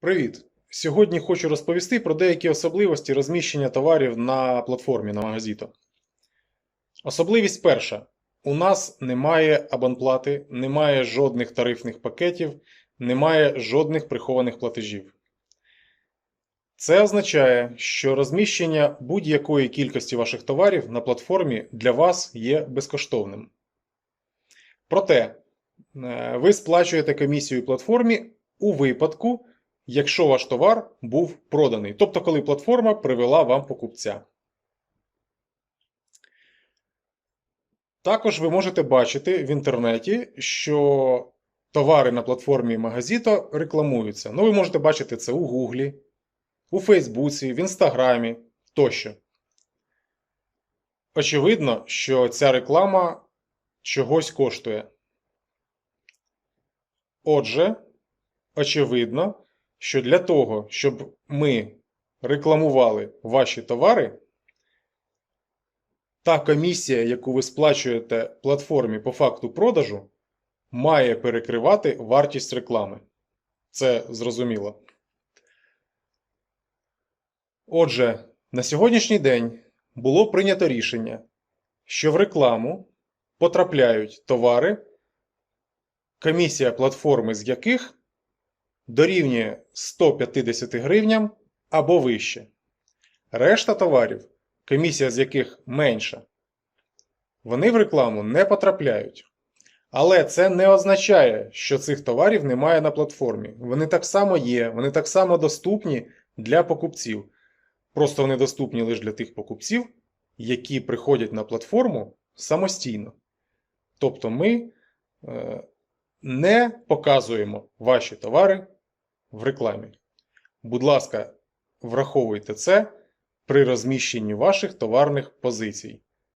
Привіт! Сьогодні хочу розповісти про деякі особливості розміщення товарів на платформі на Магазіто. Особливість перша. У нас немає абонплати, немає жодних тарифних пакетів, немає жодних прихованих платежів. Це означає, що розміщення будь-якої кількості ваших товарів на платформі для вас є безкоштовним. Проте, е, ви сплачуєте комісію платформі у випадку, якщо ваш товар був проданий, тобто коли платформа привела вам покупця. Також ви можете бачити в інтернеті, що товари на платформі Магазіто рекламуються. Ну, ви можете бачити це у Гуглі, у Фейсбуці, в Інстаграмі тощо. Очевидно, що ця реклама чогось коштує. Отже, очевидно, що для того, щоб ми рекламували ваші товари, та комісія, яку ви сплачуєте платформі по факту продажу, має перекривати вартість реклами. Це зрозуміло. Отже, на сьогоднішній день було прийнято рішення, що в рекламу потрапляють товари, комісія платформи з яких дорівнює 150 гривням або вище. Решта товарів, комісія з яких менша, вони в рекламу не потрапляють. Але це не означає, що цих товарів немає на платформі. Вони так само є, вони так само доступні для покупців. Просто вони доступні лише для тих покупців, які приходять на платформу самостійно. Тобто ми е, не показуємо ваші товари в рекламі. Будь ласка, враховуйте це при розміщенні ваших товарних позицій.